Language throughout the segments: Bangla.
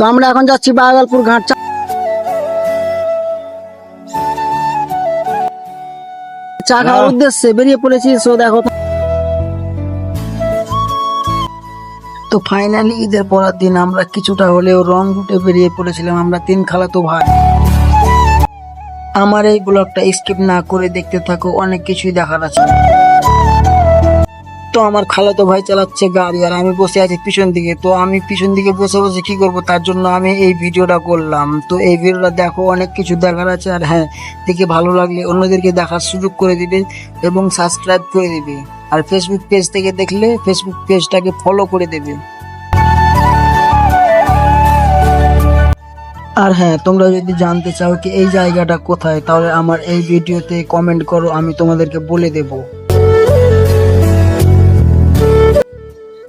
তো আমরা এখন যাচ্ছি বাগালপুর ঘাট চা- খাওয়ার উদ্দেশ্যে বেরিয়ে পড়েছি। সো দেখো তো ফাইনালি ঈদের পরের দিন আমরা কিছুটা হলেও রং রুটে বেরিয়ে পড়েছিলাম আমরা তিন খালাতো ভাই। আমার এই ব্লগটা স্কিপ না করে দেখতে থাকো অনেক কিছুই দেখার আছে। তো আমার খালাতো ভাই চালাচ্ছে গাড়ি আর আমি বসে আছি পিছন দিকে। তো আমি পিছন দিকে বসে বসে কি করব? তার জন্য আমি এই ভিডিওটা করলাম। তো এই ভিডিওটা দেখো, অনেক কিছু দেখার আছে আর হ্যাঁ দেখে ভালো লাগলে অন্যদেরকে দেখার সুযোগ করে দিবে এবং সাবস্ক্রাইব করে দিবে। আর ফেসবুক পেজ থেকে দেখলে ফেসবুক পেজটাকে ফলো করে দেবে। আর হ্যাঁ তোমরা যদি জানতে চাও কি এই জায়গাটা কোথায়, তাহলে আমার এই ভিডিওতে কমেন্ট করো, আমি তোমাদেরকে বলে দেব।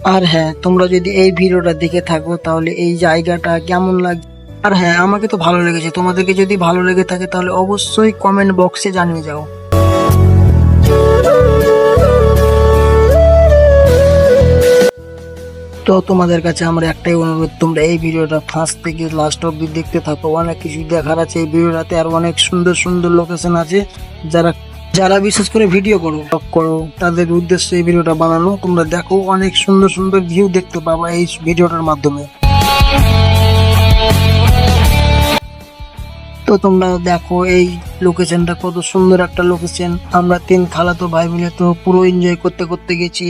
আর হ্যাঁ তোমরা যদি এই ভিডিওটা দেখে থাকো, তাহলে এই জায়গাটা কেমন লাগে আর হ্যাঁ আমাকে তো ভালো লেগেছে। তোমাদেরকে যদি ভালো লেগে থাকে, তাহলে অবশ্যই কমেন্ট বক্সে জানিয়ে যাও। তো তোমাদের কাছে আমার একটাই অনুরোধ, তোমরা এই ভিডিওটা ফার্স্ট থেকে লাস্ট অব্দি দেখতে থাকো। অনেক কিছু দেখার আছে এই ভিডিওটাতে, আর অনেক সুন্দর সুন্দর লোকেশন আছে। যারা যারা বিশেষ করে ভিডিও করো, vlog করো, তাদের উদ্দেশ্যে এই ভিডিওটা বানানো, তোমরা দেখো অনেক সুন্দর সুন্দর ভিউ দেখতে পাবা এই ভিডিওটার মাধ্যমে। তো তোমরা দেখো এই লোকেশনটা কত সুন্দর একটা লোকেশন আমরা তিন খালাতো ভাই মিলে তো পুরো এনজয় করতে করতে গেছি।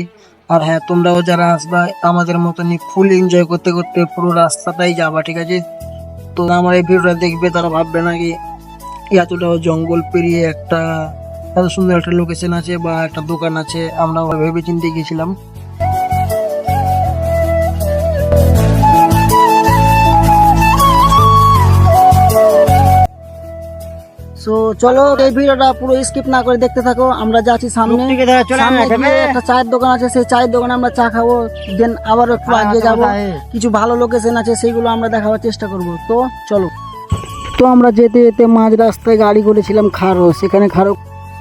আর হ্যাঁ তোমরাও যারা আসবা, আমাদের মতনই ফুল এনজয় করতে করতে পুরো রাস্তাটাই যাবা, ঠিক আছে? তো আমার এই ভিডিওটা দেখবে, তারা ভাববে নাকি এতটাও জঙ্গল পেরিয়ে একটা এত সুন্দর একটা লোকেশন আছে বা একটা দোকান আছে আমরা ভেবে চিন্তে গেছিলাম। সো চলো এই ভিডিওটা পুরো স্কিপ না করে দেখতে থাকো। আমরা যাচ্ছি সামনে। একটা চায়ের দোকান আছে সেই চায়ের দোকানে আমরা চা খাব দেন আবার একটু আগিয়ে যাব। কিছু ভালো লোকেশন আছে সেইগুলো আমরা দেখাবার চেষ্টা করব। তো চলো। তো আমরা যেতে যেতে মাঝ রাস্তায় গাড়ি করেছিলাম খারো সেখানে খারো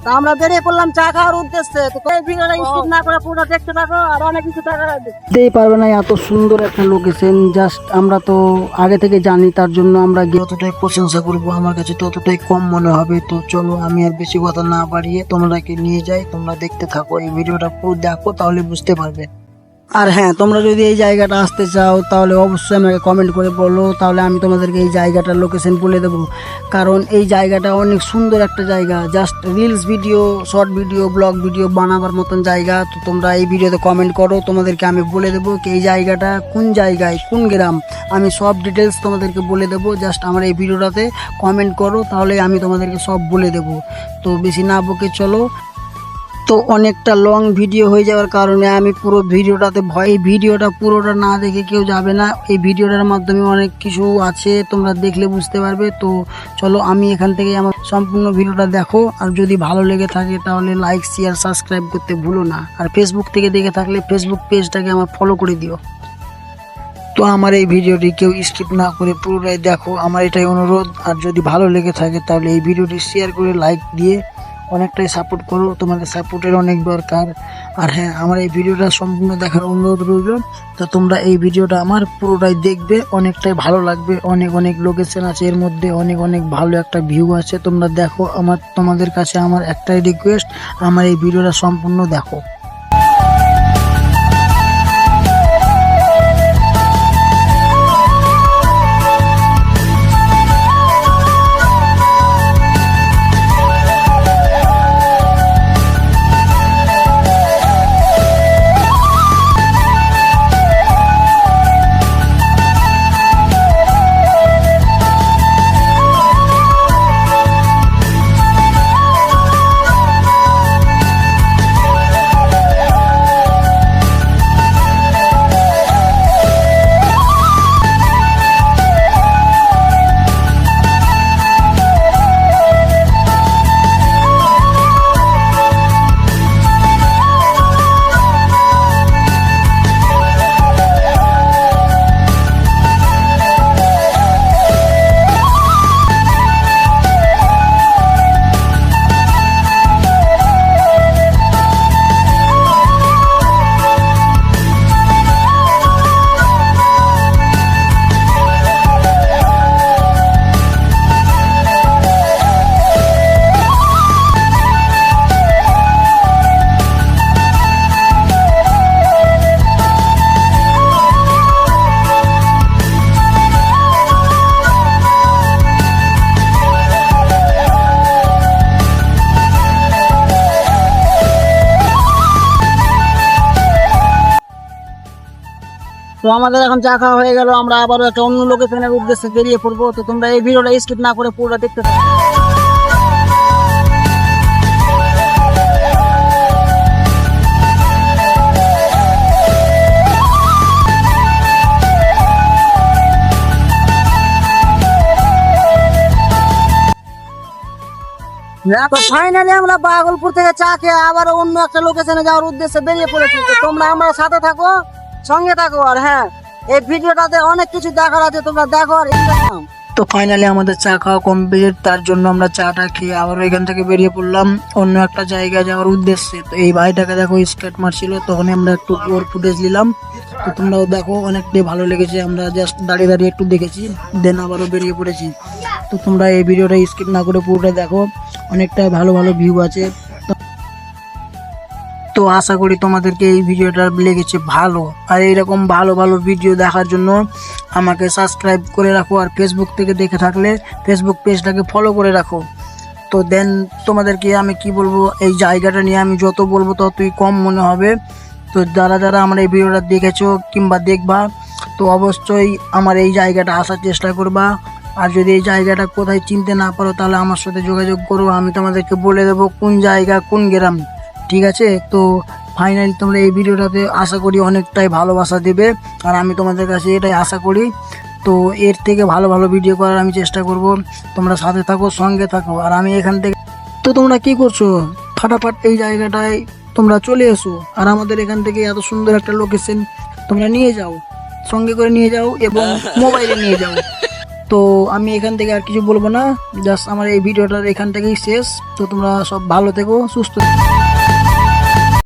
তা আমরা বেরিয়ে পড়লাম চা খাওয়ার উদ্দেশ্যে। তো ভিডিওটা স্কিপ না করে পুরো দেখতে থাকো, আর অনেক কিছু আছে দেখতেই পারবে না এত সুন্দর একটা লোকেশন জাস্ট আমরা তো আগে থেকে জানি, তার জন্য আমরা যতটাই প্রশংসা করব, আমার কাছে ততটাই কম মনে হবে। তো চলো, আমি আর বেশি কথা না বাড়িয়ে তোমরাকে নিয়ে যাই, তোমরা দেখতে থাকো, এই ভিডিওটা পুরো দেখো, তাহলে বুঝতে পারবে। আর হ্যাঁ তোমরা যদি এই জায়গাটা আসতে চাও, তাহলে অবশ্যই আমাকে কমেন্ট করে বলো, তাহলে আমি তোমাদেরকে এই জায়গাটার লোকেশন বলে দেবো। কারণ এই জায়গাটা অনেক সুন্দর একটা জায়গা just reels video short video vlog video বানাবার মতন জায়গা। তো তোমরা এই ভিডিওতে কমেন্ট করো, তোমাদেরকে আমি বলে দেবো কি এই জায়গাটা কোন জায়গায়, কোন গ্রাম। আমি সব ডিটেলস তোমাদেরকে বলে দেবো জাস্ট আমার এই ভিডিওটাতে কমেন্ট করো, তাহলে আমি তোমাদেরকে সব বলে দেবো। তো বেশি না বকে চলো। তো অনেকটা লং ভিডিও হয়ে যাওয়ার কারণে আমি পুরো ভিডিওটাতে ভয়, এই ভিডিওটা পুরোটা না দেখে কেউ যাবে না। এই ভিডিওটার মাধ্যমে অনেক কিছু আছে, তোমরা দেখলে বুঝতে পারবে। তো চলো, আমি এখান থেকে আমার সম্পূর্ণ ভিডিওটা দেখো। আর যদি ভালো লেগে থাকে, তাহলে লাইক শেয়ার সাবস্ক্রাইব করতে ভুলো না। আর ফেসবুক থেকে দেখে থাকলে ফেসবুক পেজটাকে আমার ফলো করে দিও। তো আমার এই ভিডিওটি কেউ স্কিপ না করে পুরোটাই দেখো। আমার এটাই অনুরোধ। আর যদি ভালো লেগে থাকে, তাহলে এই ভিডিওটি শেয়ার করে লাইক দিয়ে অনেকটাই সাপোর্ট করো, তোমাদের সাপোর্টের অনেক দরকার। আর হ্যাঁ আমার এই ভিডিওটা সম্পূর্ণ দেখার অনুরোধ রইল তো তোমরা এই ভিডিওটা আমার পুরোটাই দেখবে, অনেকটাই ভালো লাগবে। অনেক অনেক লোকেশন আছে, এর মধ্যে অনেক অনেক ভালো একটা ভিউ আছে। তোমরা দেখো, আমার তোমাদের কাছে আমার একটাই রিকোয়েস্ট আমার এই ভিডিওটা সম্পূর্ণ দেখো। তো আমাদের এখন চা খাওয়া হয়ে গেল, আমরা আবারও একটা অন্য লোকেশনের উদ্দেশ্যে বেরিয়ে পড়ব। তো তোমরা এই ভিডিওটা স্কিপ না করে পুরোটা দেখতে থাকো। তো ফাইনালি আমরা বাগলপুর থেকে চা খেয়ে আবার অন্য একটা লোকেশনে যাওয়ার উদ্দেশ্যে বেরিয়ে পড়েছি। তো তোমরা আমরা সাথে থাকো। সঙ্গে থাকো আর হ্যাঁ এই ভিডিওটাতে অনেক কিছু দেখার আছে, তোমরা দেখো আর। তো ফাইনালি আমাদের চা খাওয়া কমপ্লিট তার জন্য আমরা চাটা খেয়ে আবার এখান থেকে বেরিয়ে পড়লাম অন্য একটা জায়গায় যাওয়ার উদ্দেশ্যে। তো এই ভাইটাকে দেখো স্কেট মারছিল তখন আমরা একটু ওর ফুটেজ নিলাম। তো তোমরাও দেখো, অনেকটাই ভালো লেগেছে, আমরা জাস্ট দাঁড়িয়ে দাঁড়িয়ে একটু দেখেছি দেন আবারও বেরিয়ে পড়েছি। তো তোমরা এই ভিডিওটা স্কিপ না করে পুরোটা দেখো অনেকটা ভালো ভালো ভিউ আছে। তো আশা করি তোমাদেরকে এই ভিডিওটা লেগেছে ভালো। আর এইরকম ভালো ভালো ভিডিও দেখার জন্য আমাকে সাবস্ক্রাইব করে রাখো আর ফেসবুক থেকে দেখে থাকলে ফেসবুক পেজটাকে ফলো করে রাখো। তো দেন তোমাদেরকে আমি কি বলব, এই জায়গাটা নিয়ে আমি যত বলব ততই কম মনে হবে। তো যারা যারা আমার এই ভিডিওটা দেখেছ কিংবা দেখবা, তো অবশ্যই আমার এই জায়গাটা আসার চেষ্টা করবা। আর যদি এই জায়গাটা কোথায় চিনতে না পারো তাহলে আমার সাথে যোগাযোগ করো, আমি তোমাদেরকে বলে দেবো কোন জায়গা, কোন গ্রাম। ঠিক আছে? তো ফাইনালি তোমরা এই ভিডিওটাতে আশা করি অনেকটাই ভালোবাসা দেবে। আর আমি তোমাদের কাছে এটাই আশা করি। তো এর থেকে ভালো ভালো ভিডিও করার আমি চেষ্টা করব। তোমরা সাথে থাকো, সঙ্গে থাকো। আর আমি এখান থেকে তো তোমরা কি করছ? ফাটাফাট এই জায়গাটায় তোমরা চলে এসো। আর আমাদের এখান থেকে এত সুন্দর একটা লোকেশন তোমরা নিয়ে যাও। সঙ্গে করে নিয়ে যাও এবং মোবাইলে নিয়ে যাও। তো আমি এখান থেকে আর কিছু বলব না। জাস্ট আমার এই ভিডিওটার এখান থেকেই শেষ। তো তোমরা সব ভালো থেকো, সুস্থ থেকো।